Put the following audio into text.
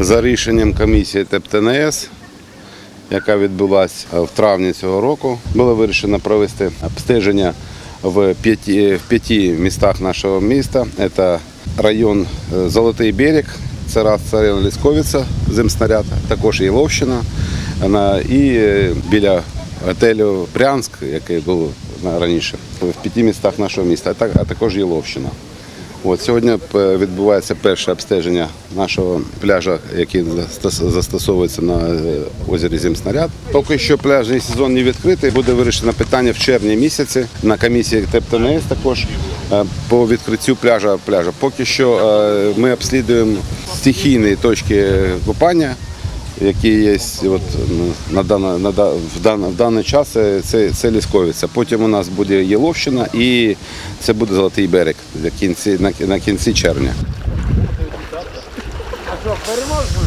За рішенням комісії ТЕП-ТНС, яка відбулася в травні цього року, було вирішено провести обстеження в п'яти, в п'яти містах нашого міста. Це район е, Золотий берег, це раз це район Лісковиця, земснаряд, також Єловщина на- і е, біля готелю Прянськ, який був раніше, в п'яти містах нашого міста, а також Єловщина. От сьогодні відбувається перше обстеження нашого пляжа, який застос- застосовується на е, озері Зімснаряд. Поки що пляжний сезон не відкритий. Буде вирішено питання в червні місяці на комісії ТЕПТНС також е, по відкриттю пляжа. пляжа. Поки що е, ми обслідуємо стихійні точки купання які є от, ну, на, даний, на, в, даний, в даний час, це, це, це Лісковиця. Потім у нас буде Єловщина і це буде Золотий берег на кінці, на, на кінці червня. А що, переможемо?